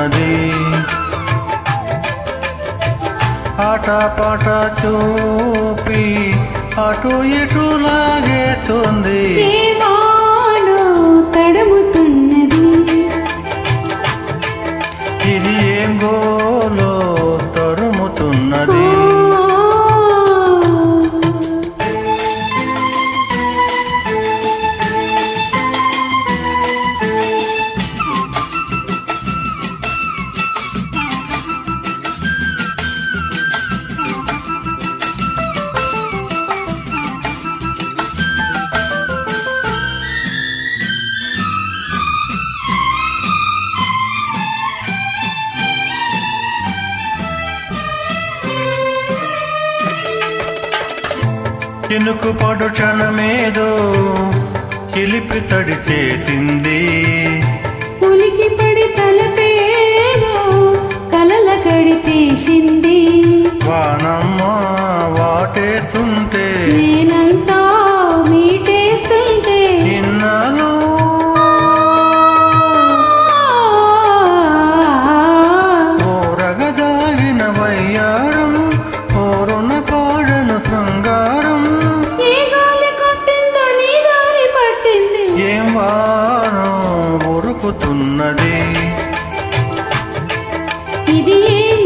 ఉరుకుతున్నది ఆట పాట చూపి అటు ఇటు వానో తడుముతున్నది. ఇది ఏం గోలో? చినుకు పడు క్షణమేదో చిలిపి తడి. చేసింది ఉలికి పడి తలపేదో కలల కడి తీసింది. ఉరుకుతున్నది ఇది ఏం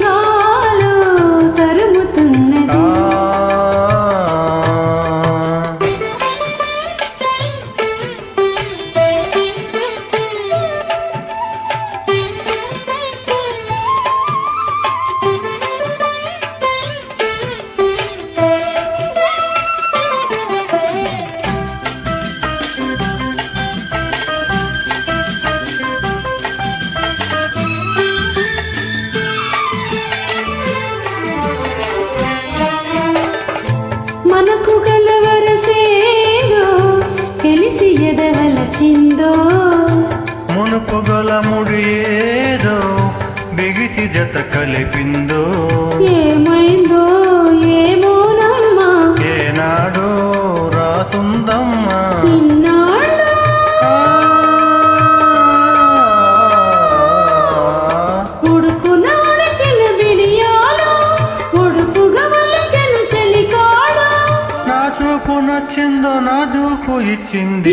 బిగిసి జత కలిపిందో? ఏమైందో ఏమోనమ్మా ఏనాడో రాసుందమ్మా. చూపు నచ్చిందో నా చూపు ఇచ్చింది.